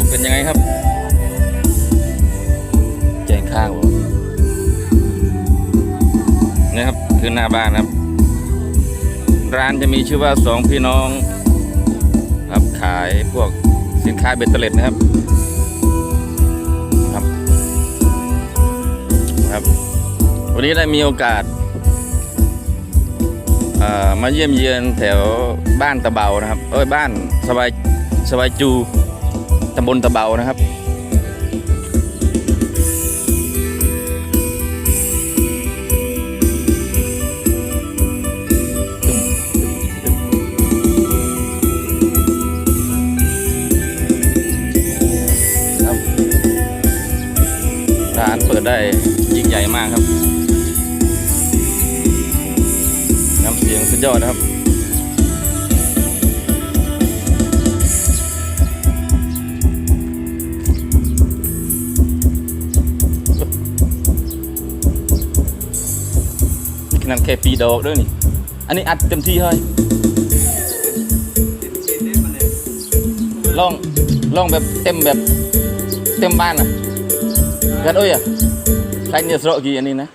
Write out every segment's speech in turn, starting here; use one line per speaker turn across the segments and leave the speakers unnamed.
อกเป็นยังไงครับ แจ้งข้างผมนะครับคือหน้าบ้านครับ ร้านจะมีชื่อว่าสองพี่น้อง ครับขายพวกสินค้าเบตเตอร์เล็ดนะครับครับ ครับ วันนี้ได้มีโอกาสมาเยี่ยมเยือนแถวบ้านตะเบานะครับ เอ้ยบ้านสบายสบายจู ตำบลตะเบานะครับร้านเปิดได้ยิ่งใหญ่มากครับ น้ำเสียงสุดยอดนะครับ นั่นแค่ปีดอกด้วยนี่ อันนี้อัดเต็มที่เฮ้ยลองลองแบบเต็มแบบเต็มบ้านอะกันโอ้ยอะใครเนี่ยสระกี่อันนี้นะ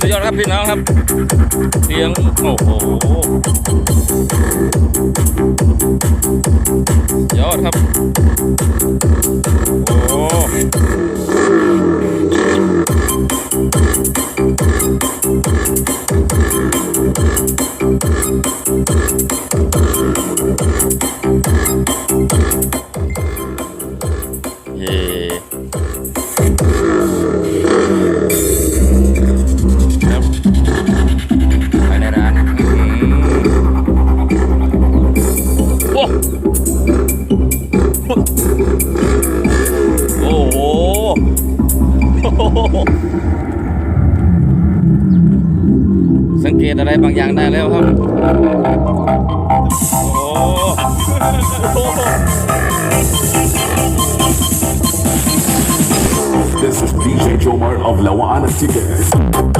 สุดยอดครับพี่น้องครับเสียงโอ้โหยอดครับ โอ้ อยางได้แล้วครับโอ้
This is DJ Jomar of Lawana
Tickets.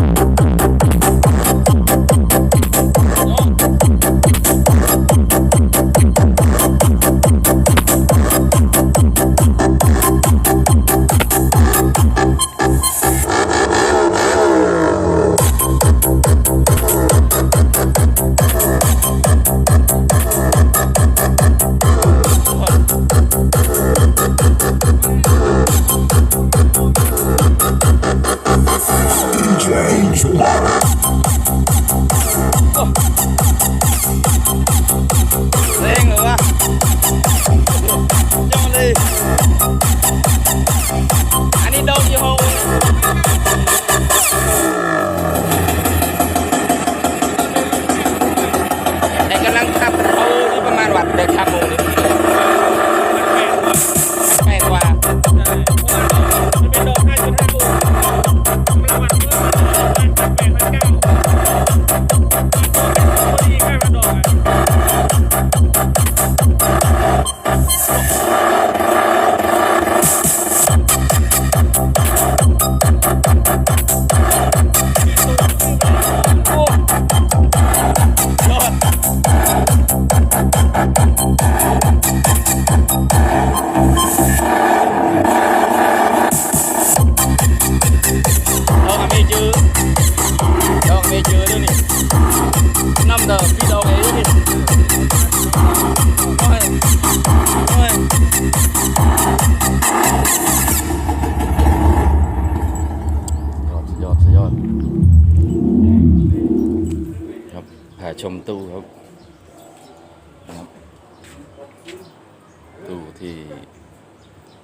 ที่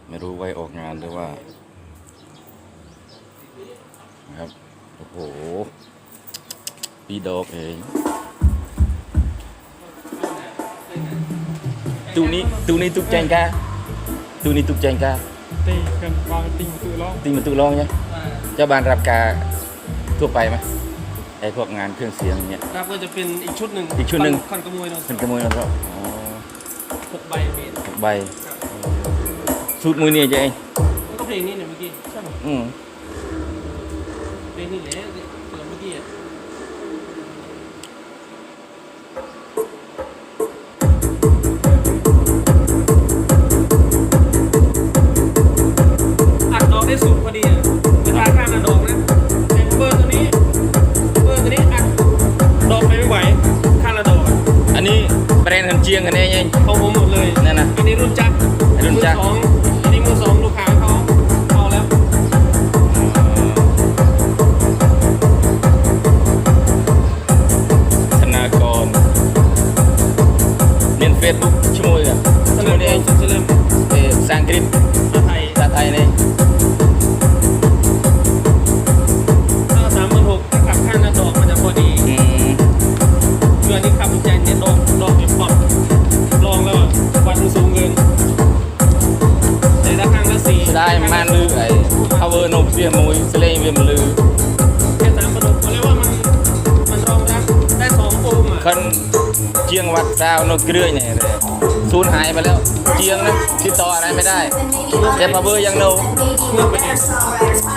ไม่รู้ไว้ออกงานหรือว่านะครับ โอ้โห ปีดอกเองตูนี้ตูนี้ตุกแจงกาตูนี้ตุกแจงกา
ตีกันวางติงคือร้อง
ตีมันตุกลองเนี่ยเจ้าบ้านรับกาทั่วไปไหมไออ้พวกงานเครื่องเสียงอย่างเงี้ย
ครับก็จะเป็นอีกชุดหนึ่ง
อีกชุดหนึ่ง
คอนกระมวยเรา
เป็นกระมวยนะครับอ๋อ
หกใบเบส
หกใบ สูตรมือเนี่ยจะเอง
มันก็เพลงนี้เนี่ยเมื่อกี้ใช่ไหม
อืม
เพลงนี้แหละ เรี
ยนเฟซบุ๊กชั่วโมงอะ
ส
ชั่วโม
มั
ง
ย
นี้
นี้
เอง
จะเริ่ม
เออภาษาอังกฤษ
ภาษาไทย
ภาษาไทยนี่
ถ้าสามหมื่นหกถ้าขับข้างหน้าดอกมันจะพอดี
อืม
เรือนี้ขับใจเนี่ยดอกดอกเนี่ยปรับลองแล้วอะวัดมันสูงเกินแต่ถ้าข้างละสี่
ได้มันลือไอ้ power นบเสียมวยเสลงเวียมลือ
แค่สามหมื่นหกก็เรียกว่ามันมันรองรับได้สองโอห์มอะ
คน เจียงวัดซาวนกเกลือเนี่ยเลยสูญหายไปแล้ว เจียงนะติดต่ออะไรไม่ได้แต่ power ยังโน
เมื่อไปเนี่ย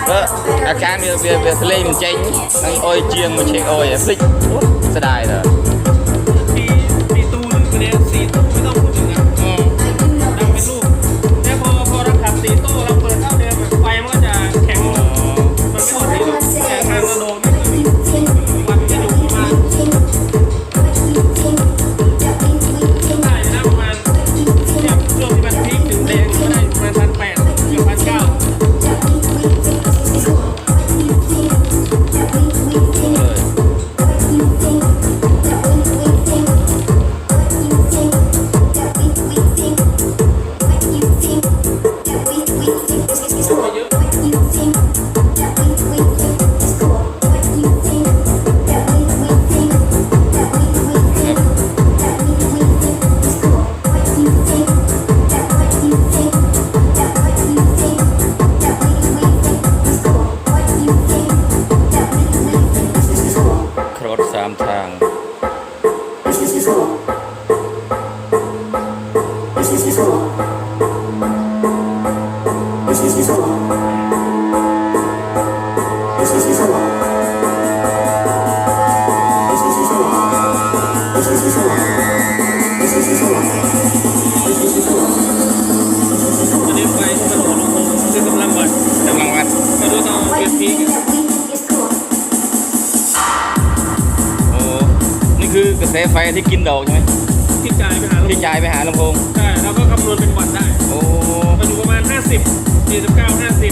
เอออาการเวียเวียเวียเสลงเจ๊งนั่งโอ้อยเจียงมาเช็คโอ้อยอะพลิกโอ๊
กระแสไฟที่กิน
ดอกใช่ไหม
ที่จ่ายไปหาลำโพ
ที่
ง
จ่ายไปหาลำโพง
ใช่แล้วก็คำนวณเป็นวัตต์ได้
โอ้
มาดูประมาณ 50 49 50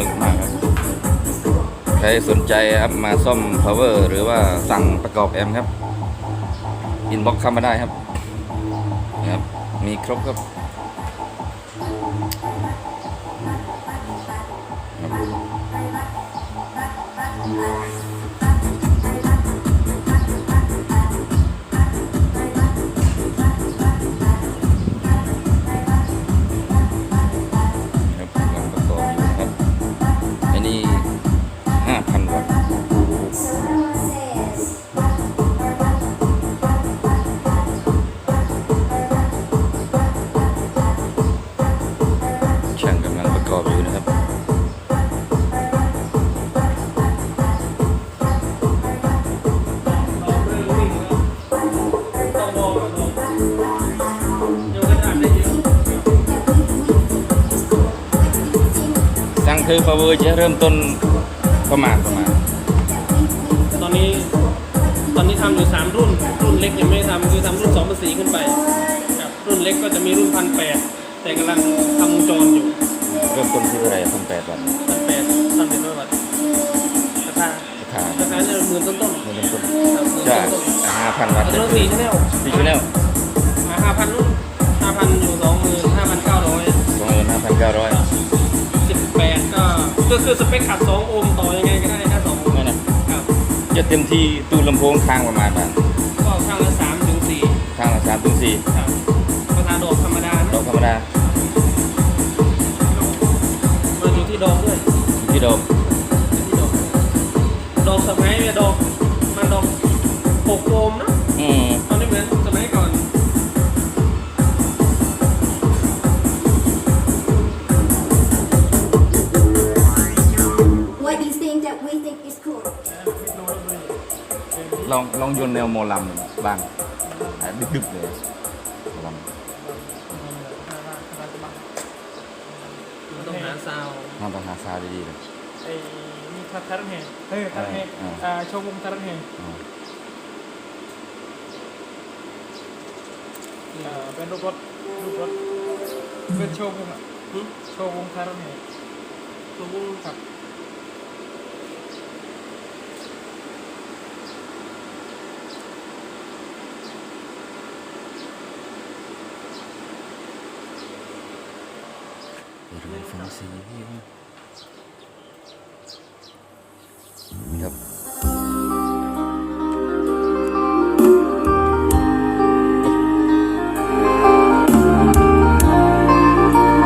ลยมากครับ ใครสนใจครับมาซ่อม power หรือว่าสั่งประกอบแอมป์ครับ อินบ็อกเข้ามาได้ครับนะครับ มีครบครับ คือ power จะเริ่มต้นประมาณประมาณ
ตอนนี้ตอนนี้ทำอยู่สามรุ่น รุ่นเล็กยังไม่ทำคือทำรุ่นสองพันสี่ขึ้นไปครับรุ่นเล็กก็จะมีรุ่นพันแปดแต่กำลังทำวงจรอยู่
เริ่มต้นที่เท่าไหร่พันแปดบาท
พันแปดทำเป็นร้อยบาทราคา
ราคา
ราคาจะหมื่นต้นต้น
เริ่มต้น
ๆครับหมื่น
ใช่
ต้นต้น
ห้าพันวัตต์
รุ่นสี่ชแนล
สี่ชแนล
ห้าพันรุ่นห้าพันอยู่สองหมื่นห้าพันเก้าร้อย
สองหมื่นห้าพันเก้าร้อย
ก็คือสเปคขับสองโอห์มต่อยังไงก็ได้ถ้าสองโอห์ม
นั่นนะ
ครับ
จะเต็มที่ตู้ลำโพงค้างประมาณบาท
ก็ข้างละสามถึงสี่
ค้างละสามถึงสี่
ครับภาษาดอกธรรมดา
ด
นะ
อกธรรมดา
มันอยู่ที่ดอกด้วย
ที่ดอก
ที่ดอกดอกสมัยเนี่ยดอกมันดอกหกโอห์มนะ
อืม
ตอนนี้เหมือนสมัย
ลองลองโยนแนวโมลัมบ้างอะดึกๆเลยโมลัม
มันต้องหาซาวด์
ห้ามต้องหาซาวด์ดีๆเลย
ไอ้นี่ทัทารันแฮเฮ้ยทัทารันแฮ
อ่า
อ่าโชว์วงทัทารันแฮ
อ่า
อ่าเป็นรูปรถรูปรถเป็นโชว์วงอะ
หึ
โชว์วงทัทารันแฮ
ตัววง
ครับ
เดี๋ยวเราฟังเสียงครับ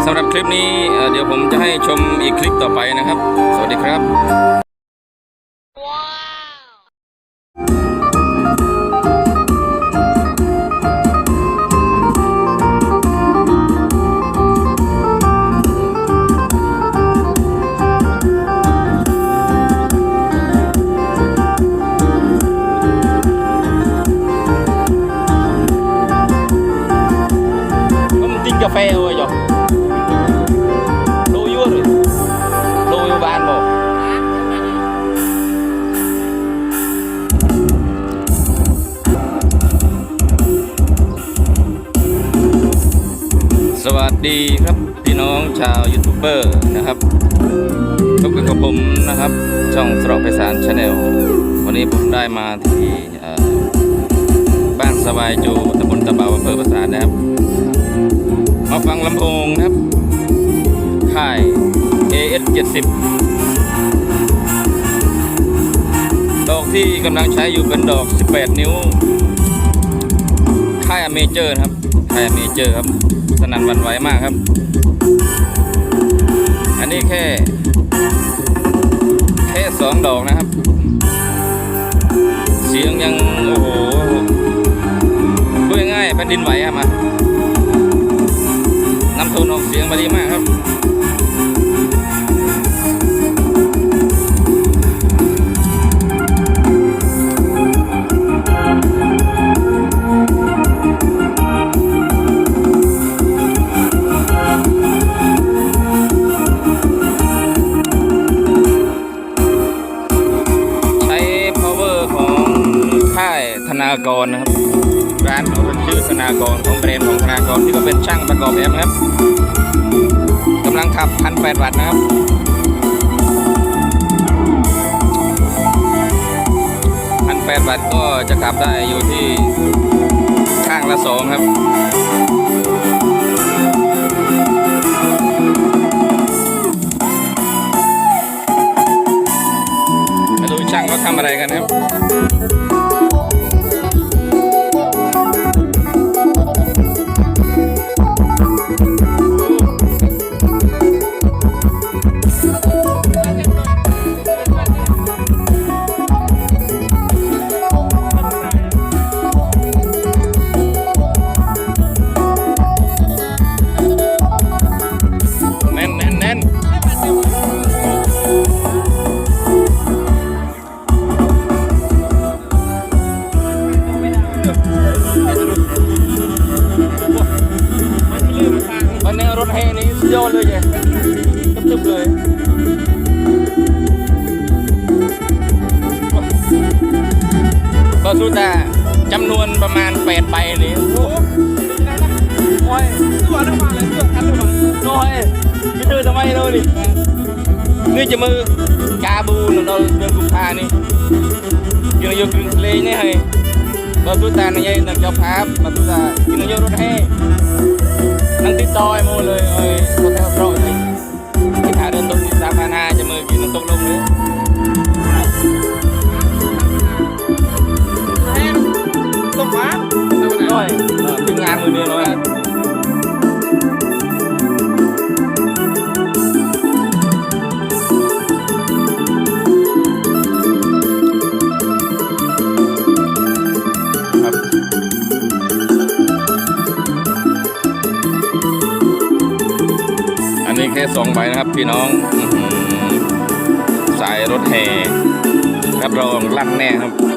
สำหรับคลิปนี้เอ่อเดี๋ยวผมจะให้ชมอีกคลิปต่อไปนะครับ สวัสดีครับ ดีครับพี่น้องชาวยูทูบเบอร์นะครับพบกันกับผมนะครับ ช่องสระไพศาลชาแนลวันนี้ผมได้มาที่บ้านสบายจูตำบลตะเบาอำเภอประสานนะครับ มาฟังลำโพงนะครับ ค่าย AS 70ดอกที่กำลังใช้อยู่เป็นดอก 18 นิ้ว ค่ายอเมเจอร์ครับ ค่ายอเมเจอร์ครับ นั่นวันไหวมากครับ อันนี้แค่ แค่สองดอกนะครับ เสียงยัง โอ้โหพูดง่ายแผ่นดินไหวครับมาน้ำโทนออกเสียงมาดีมากครับ นากรนะครับ ร้านเขาเป็นชื่อธนากรของแบรนด์ของธนากรที่ก็เป็นช่างประกอบแอมป์ครับกำลังขับ1,800วัตต์นะครับ1,800วัตต์ก็จะขับได้อยู่ที่ข้างละสองครับมาดูช่างเขาทำอะไรกันครับ สู้แต่จำนวนประมาณแปดใบนี่โอ้โอ้
ยตัวน้ำมันเลยเสื้อกันเลยมัน
น้อยไม่เจอทำไมเลยนี่นี่จะมือกาบูนเราเดือนกุมภานี่ยังอยู่กรุงทะเลนี่ให้ก็สู้แต่ในยัยนักจ้าภาพมาสู้แต่ยังอยู่รถแห่นั่งติดต่อไอ้โมเลยเอ้ยรถแห่โปรเลยที่ขาเดินตรงที่สามพันห้าจะมือกินน้ำตกลงเลย
วานธรรมดา
น้อยทีมงานมือนี้น้อยนนี้แค่สองใบนะครับพี่น้องสายรถแห่รับรองลั่นแน่ครับ